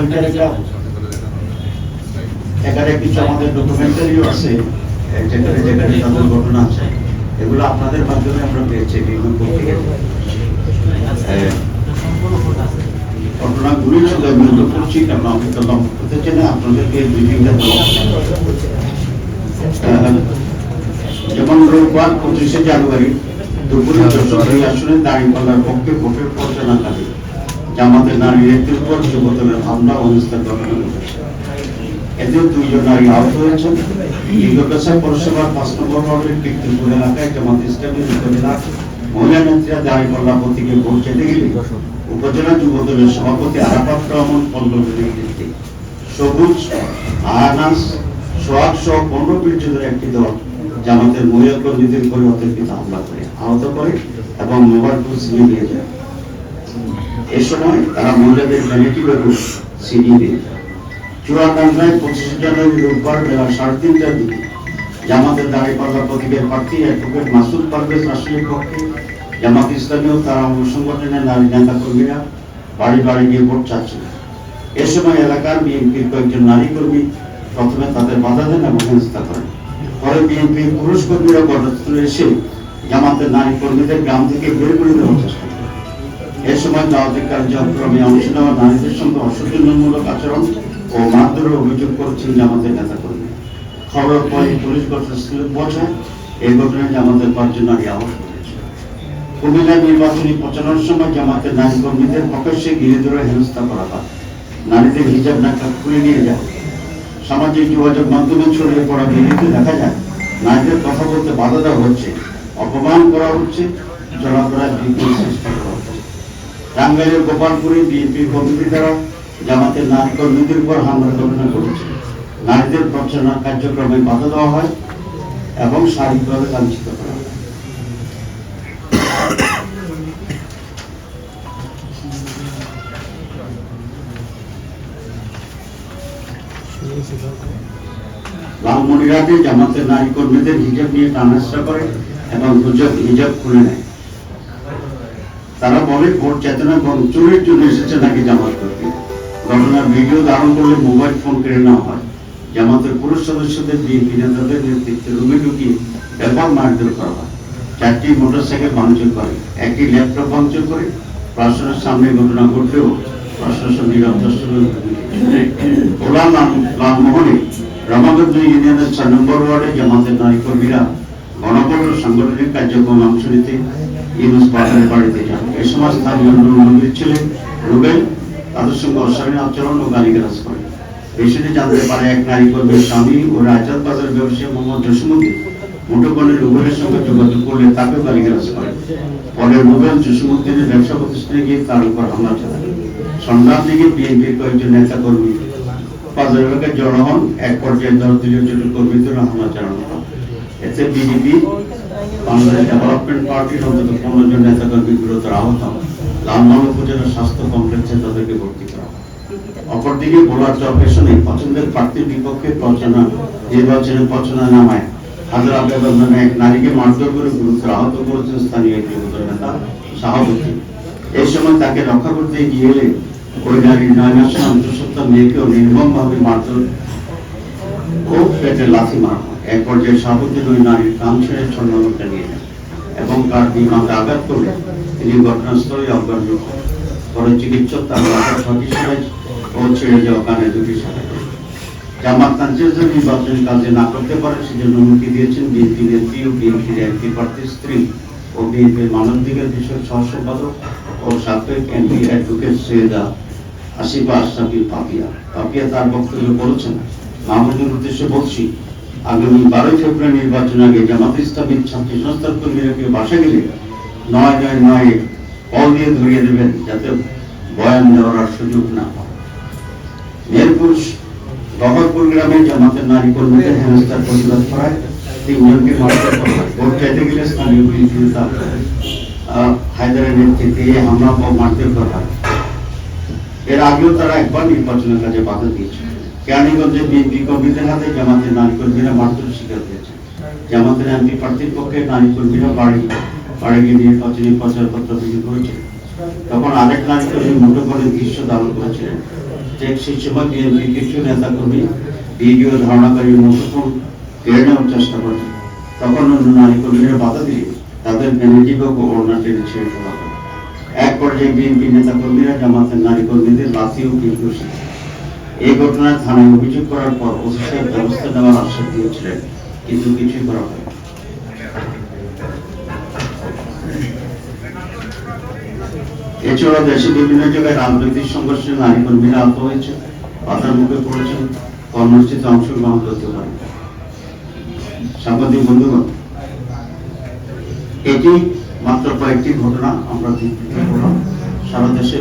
ওইটার একটা এখানে কিছু আমাদের ডকুমেন্টারিও আছে এ, যেখানে যেখানে তাদের ঘটনা আছে। এগুলো আপনাদের মাধ্যমে আমরা পেয়েছি বিভিন্ন পত্রিকা ঘটনাগুলি শুধু আমি তো করছি কারণ আমি তো লক্ষ্য করতে চাই না আপনাদেরকে ব্রিফিংটা দেওয়া যেমন রোববার পঁচিশে জানুয়ারি দুপুরে যশোরী আসনে দাঁড়িপাল্লার পক্ষে ভোটের পরিচালনাকারী জামাতের নারী নেত্রীর উপর যুবদলের হামলা হত্যার ঘটনা ঘটেছে এতে দুইজন নারী আহত হয়েছেন। দীর্ঘকাছা পৌরসভার পাঁচ নম্বর ওয়ার্ডের কীর্তিপুর এলাকায় জামাত ইসলামী উপজেলা মহিলা নেত্রীরা দাঁড়িপাল্লা প্রতীকে ভোট যেতে গেলে উপজেলা যুবদলের সভাপতি আরাফাত রহমান পল্লবের নেতৃত্বে সবুজ আহানাস সোহাগ সহ পনেরো পীড়িতদের একটি দল জামাতের মহিলা কর্মীদের করে অতর্কিত হামলা করে, আহত করে এবং মোবাইল ফোন নিয়ে যায়। এ সময় তারা মহিলাদের বেগুন ছিনিয়ে নিয়ে যায় চুয়াডাঙ্গায় পঁচিশে জানুয়ারি রোববার বেলা সাড়ে তিনটার দিকে। জামাতের দাঁড়িপাল্লা প্রতীকের প্রার্থী অ্যাডভোকেট মাসুদ পারভেজ পক্ষে। জামাত ইসলামী ও তারা সংগঠনের নারী নেতা কর্মীরা বাড়ি বাড়ি গিয়ে ভোট চাচ্ছিলেন এ সময় এলাকার বিএনপির কয়েকজন নারী কর্মী প্রথমে তাদের বাধা দেন এবং হেনস্থা করেন। পরে বিএনপির পুরুষ কর্মীরা এসে জামাতের নারী কর্মীদের গ্রাম থেকে বের করে দেওয়ার চেষ্টা সময় দাওয়াতি কার্যক্রমে অংশ নেওয়া নারীদের সঙ্গে অসচেতনমূলক আচরণ ও মারধরের অভিযোগ করেছেন জামাতের নেতা কর্মী খবর পরে পুলিশ ঘটনাস্থলে পৌঁছায় এই ঘটনায় জামাতের পাঁচজন নারী আহত কুমিল্লা নির্বাচনী প্রচারণার সময় জামাতের নারী কর্মীদের প্রকাশ্যে ঘিরে ধরে হেনস্থা করা হয়। নারীদের হিজাব নাকা খুলে নিয়ে যায়। সামাজিক যোগাযোগ মাধ্যমে ছড়িয়ে পড়া ভিডিওতে দেখা যায়, নারীদের কথা বলতে বাধা দেওয়া হচ্ছে, অপমান করা হচ্ছে চলাফেরায় বিপদ সৃষ্টি করা হচ্ছে। টাঙ্গাইলের গোপালপুরে বিএনপি কমিটি দ্বারা জামাতের নারী কর্মীদের উপর হামলার ঘটনা ঘটেছে নারীদের প্রচারণা কার্যক্রমে বাধা দেওয়া হয় এবং শারীরিকভাবে লাঞ্ছিত করা হয়। লালমনিরহাটে জামাতের নারী কর্মীদের হিজাব নিয়ে টানাস্তা করে এবং হিজাব খুলে নেয়। তারা বলে, ভোট চেতনা এবং চুরির জন্য এসেছে নাকি জামাত কর্মী ঘটনার ভিডিও ধারণ করলে মোবাইল ফোন কেড়ে নেওয়া হয়। জামাতের পুরুষ সদস্যদের বিএনপি নেতাদের নেতৃত্বে রুমে ঢুকিয়ে ব্যাপক মারধর করা হয়। চারটি মোটরসাইকেল ভাঙচুর করে, একটি ল্যাপটপ ভাঙচুর করে, প্রশাসনের সামনে ঘটনা ঘটলেও প্রশাসন নিরন্তর ওলা লালমোহনে রামাগঞ্জ ইউনিয়নের চার নম্বর ওয়ার্ডে জামাতের নারী কর্মীরা গণভোট সাংগঠনিক কার্যক্রমে অংশ নিতে ইউনুস পাঠানের বাড়িতে যান। এ সময় স্থানীয় নবীর ছিলেন রুবেল। তাদের সঙ্গে অশালীন আচরণ ও গালিগালাজ করে বিষয়টি জানতে পারে এক নারী কর্মীর স্বামী ও রাজার বাজার ব্যবসায়ী মোহাম্মদ জসিমুদ্দিন মুঠোফোনে রুবেলের সঙ্গে যোগাযোগ করলে তাকেও গালিগালাজ করে পরে রুবেল জসিমুদ্দিনের ব্যবসা প্রতিষ্ঠানে গিয়ে তার উপর হামলা চালায়। সন্ধ্যার দিকে বিএনপির কয়েকজন নেতা কর্মী বাজার এলাকায় জড়ো হন। এক পর্যায়ে দশ দলীয় জোটের কর্মীদের হামলা চালানো হয়। এতে বিজেপি বাংলাদেশ ডেভেলপমেন্ট পার্টির অন্তত পনেরো জন নেতা কর্মী গুরুতর আহত হন লালমোহন উপজেলা স্বাস্থ্য কমপ্লেক্সে তাদেরকে ভর্তি করা অপরদিকে বোলার চরপেশনে পছন্দের প্রার্থীর বিপক্ষে প্রচারণা নির্বাচনের প্রচারণা নামায়। হাজার আবেদন এক নারীকে মারধর করে গুরুতর আহত করেছেন স্থানীয় একটি নেতা শাহাবুদ্দিন। এই সময় তাকে রক্ষা করতে গিয়ে ওই নারীর নয় মাসের অন্তঃসত্ত্বা মেয়েকেও নির্মমভাবে মারধর ও পেটে লাথি মারা হয়। এক পর্যায়ে শাহাবুদ্দিন ওই নারীর কান ছেড়ে ছন্নলতা নিয়ে যান এবং তার বিমানকে আঘাত করলে তিনি ঘটনাস্থলে অজ্ঞান পড়েন। পরে চিকিৎসক তার মাথার ছটি সাইজ ও ছেড়ে যাওয়া কানে দুটি সাইজ জামাত কাঞ্চের নির্বাচনী কাজে না করতে পারে সেজন্য হুমকি দিয়েছেন বিএনপি নেত্রী ও বিএনপির একটি প্রার্থীর স্ত্রী ও বিএনপির মানবাধিকার বিষয়ক সহ সম্পাদক ও সাবেক M P advocate Syeda Asifa Ashrafi Papia. Papia তার বক্তব্যে বলেছেন মাহমুদের উদ্দেশ্যে বলছি, আগামী বারোই ফেব্রুয়ারি নির্বাচন আগে জামাত ইসলামীর ছাত্রী সংস্থার কর্মীরা কেউ বাসা গেলে নয় নয় নয় কল দিয়ে ধরিয়ে দেবেন যাতে বয়ান দেওয়ার আর সুযোগ না মেরপুর গ্রামে জামাতের নারী কর্মীদের প্রতিবাদ করায় ভোট চাইতে গেলে স্থানীয় নেতা হায়দারের নেতৃত্বে হামলা ও মারধর করা এর আগেও তারা একবার নির্বাচনের কাজে বাধা দিয়েছে কেরানীগঞ্জে বিএনপি কর্মীদের হাতে জামাতের নারী কর্মীরা মারধরের শিকার হয়েছে। জামাতের এমপি প্রার্থীর পক্ষে নারী কর্মীরা বাড়ি বাড়ি গিয়ে নির্বাচনী প্রচারপত্র বিক্রি করেছে। তখন আরেক নারী কর্মী মুঠো করে দৃশ্য ধারণ করেছিলেন ঠিক সেই সময় বিএনপি কিছু নেতাকর্মী ভিডিও ধারণাকারী মুঠোফোন কেড়ে নেওয়ার চেষ্টা করে তখন অন্য নারী কর্মীরা বাধা দিয়ে তাদের বেনেটিভক ও ওড়না টেনে ছেড়ে ফেলা এক পর্যায়ে বিএনপি নেতা কর্মীরা জামাতের নারী কর্মীদের লাথি ও কিলঘুষি এই ঘটনায় থানায় অভিযোগ করার পর ওসি সাহেব ব্যবস্থা নেওয়ার আশ্বাস দিয়েছিলেন, কিন্তু কিছুই করা হয়নি। এছাড়া দেশে বিভিন্ন জায়গায় রাজনৈতিক সংঘর্ষে নারী কর্মীরা আহত হয়েছে বাধার মুখে পড়েছেন, কর্মসূচিতে অংশগ্রহণ করতে পারে সাংবাদিক বন্ধুগণ, এটি মাত্র কয়েকটি ঘটনা, আমরা সারা দেশের